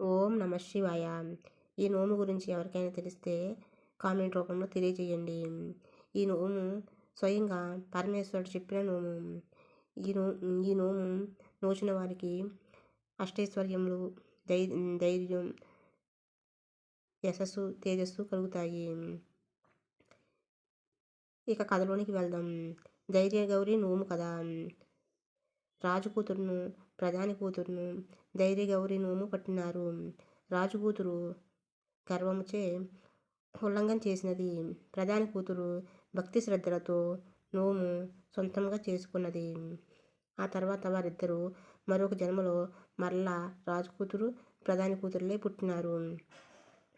ఓం నమ శివాయ. ఈ నోము గురించి ఎవరికైనా తెలిస్తే కామెంట్ రూపంలో తెలియజేయండి. ఈ నోము స్వయంగా పరమేశ్వరుడు చెప్పిన నోము. ఈ నో ఈ నోము నోచిన వారికి అష్టైశ్వర్యములు ధై ధైర్యం యశస్సు తేజస్సు కలుగుతాయి. ఇక కథలోనికి వెళ్దాం. ధైర్య గౌరి నోము కదా రాజు కూతురును ప్రధాని కూతురును ధైర్యగౌరి నోము పట్టినారు. రాజు కూతురు గర్వముచే ఉల్లంఘన చేసినది. ప్రధాని కూతురు భక్తి శ్రద్ధలతో నోము సొంతంగా చేసుకున్నది. ఆ తర్వాత వారిద్దరూ మరొక జన్మలో మరలా రాజు కూతురు ప్రధాని కూతురులే పుట్టినారు.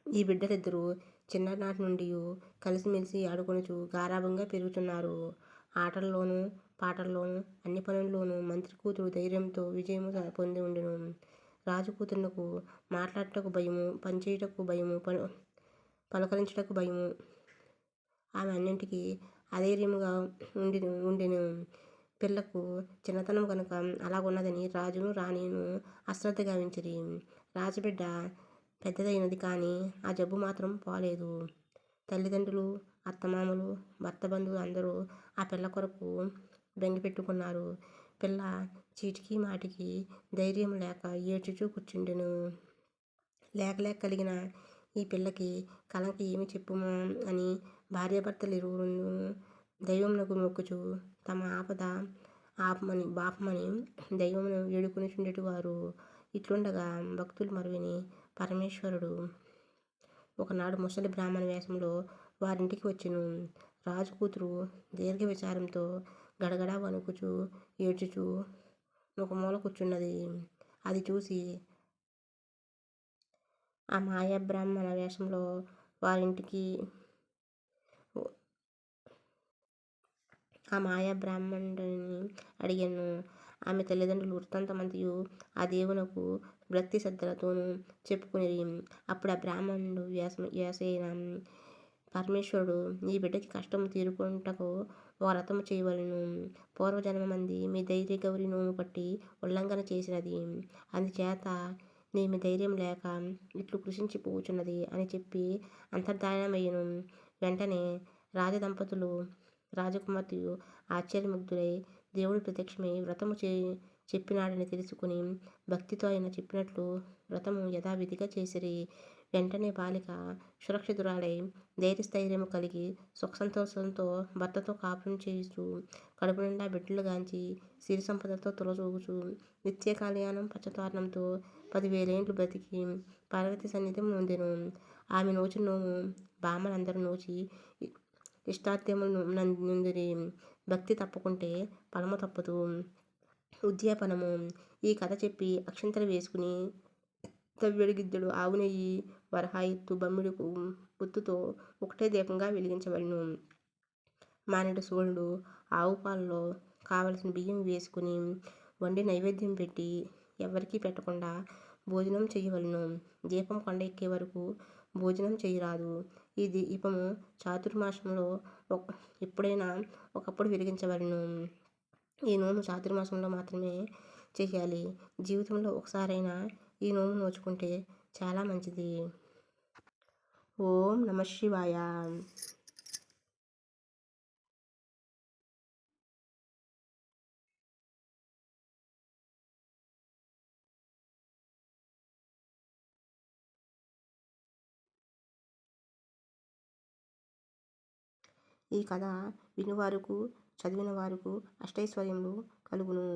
ఈ బిడ్డలిద్దరూ చిన్ననాటి నుండి కలిసిమెలిసి ఆడుకొనుచు గారాభంగా పెరుగుతున్నారు. ఆటల్లోనూ పాటల్లోనూ అన్ని పనుల్లోనూ మంత్రి కూతురు ధైర్యంతో విజయము పొంది ఉండెను. రాజు కూతురునకు మాట్లాడటకు భయము పనిచేయుటకు భయము పను పలకరించుటకు భయము. ఆమె అన్నింటికీ అధైర్యముగా ఉండి ఉండెను. పిల్లకు చిన్నతనం కనుక అలాగున్నదని రాజును రాణిను అశ్రద్ధ గావించిరి. రాజబిడ్డ పెద్దదైనది కానీ ఆ జబ్బు మాత్రం పోలేదు. తల్లిదండ్రులు అత్తమామలు భర్త బంధువులు అందరూ ఆ పిల్ల కొరకు బెంగ పెట్టుకున్నారు. పిల్ల చీటికి మాటికి ధైర్యం లేక ఏడ్చుచూ కూర్చుండెను. లేక లేక కలిగిన ఈ పిల్లకి కళకి ఏమి చెప్పుమా అని భార్యాభర్తలు ఇరువురు దైవమునకు మొక్కుచు తమ ఆపద ఆపమని బాపమని దైవమును వేడుకొనిచుండెటి వారు. ఇట్లుండగా భక్తులు మరువిని పరమేశ్వరుడు ఒకనాడు ముసలి బ్రాహ్మణ వేషంలో వారింటికి వచ్చెను. రాజు కూతురు దీర్ఘ విచారంతో గడగడ వణుకుచు ఏడ్చుచు ఒక మూల కూర్చున్నది. అది చూసి ఆ మాయా బ్రాహ్మణ వేషంలో వారింటికి ఆ మాయా బ్రాహ్మణుడిని అడిగాను. ఆమె తల్లిదండ్రులు వృత్తాంతమంతయు ఆ దేవునకు భక్తి శ్రద్ధలతోనూ చెప్పుకుని అప్పుడు ఆ బ్రాహ్మణుడు వ్యాస వ్యాసైన పరమేశ్వరుడు నీ బిడ్డకి కష్టం తీరుకుంటకు ఓ రథము చేయవలను. పూర్వజన్మమంది మీ ధైర్య గౌరి నోము పట్టి ఉల్లంఘన చేసినది. అందుచేత నేమి ధైర్యం లేక ఇట్లు కృషించి పోచున్నది అని చెప్పి అంతర్ధానమయ్యను. వెంటనే రాజదంపతులు రాజకుమార్తెయు ఆశ్చర్యముగ్ధులై దేవుడు ప్రత్యక్షమై వ్రతము చే చెప్పినాడని తెలుసుకుని భక్తితో ఆయన చెప్పినట్లు వ్రతము యథావిధిగా చేసిరి. వెంటనే బాలిక సురక్షితురాలై ధైర్యస్థైర్యం కలిగి సుఖ సంతోషంతో భర్తతో కాపురం చేయిస్తూ కడుపు నిండా బిడ్డలు గాంచి సిరి సంపదతో తులచూగుచు నిత్య కళ్యాణం పచ్చతారణంతో పదివేలేండ్లు బ్రతికి పార్వతి సన్నిధి నొందెను ఆమె నోచి నోము బామలందరూ నోచి ఇష్టార్థములు నందిరి. భక్తి తప్పుకుంటే ఫలము తప్పదు. ఉద్యాపనము ఈ కథ చెప్పి అక్షంతలు వేసుకుని తవ్వెడు గిద్దెడు ఆవు వరహా ఎత్తు బమ్మిడి పుత్తుతో ఒకటే దీపంగా వెలిగించబడిను. మానేడు సూర్యుడు ఆవు పాలలో కావలసిన బియ్యం వేసుకుని వండి నైవేద్యం పెట్టి ఎవరికీ పెట్టకుండా భోజనం చేయవలను. దీపం కొండ ఎక్కే వరకు భోజనం చేయరాదు. ఈ దీపము చాతుర్మాసంలో ఎప్పుడైనా ఒకప్పుడు వెలిగించవలను ఈ నోము చాతుర్మాసంలో మాత్రమే చేయాలి. జీవితంలో ఒకసారైనా ఈ నోము నోచుకుంటే చాలా మంచిది. ఓం నమ శివాయ. ఈ కథ వినువారుకు చదివిన వారుకు అష్టైశ్వర్యములు కలుగును.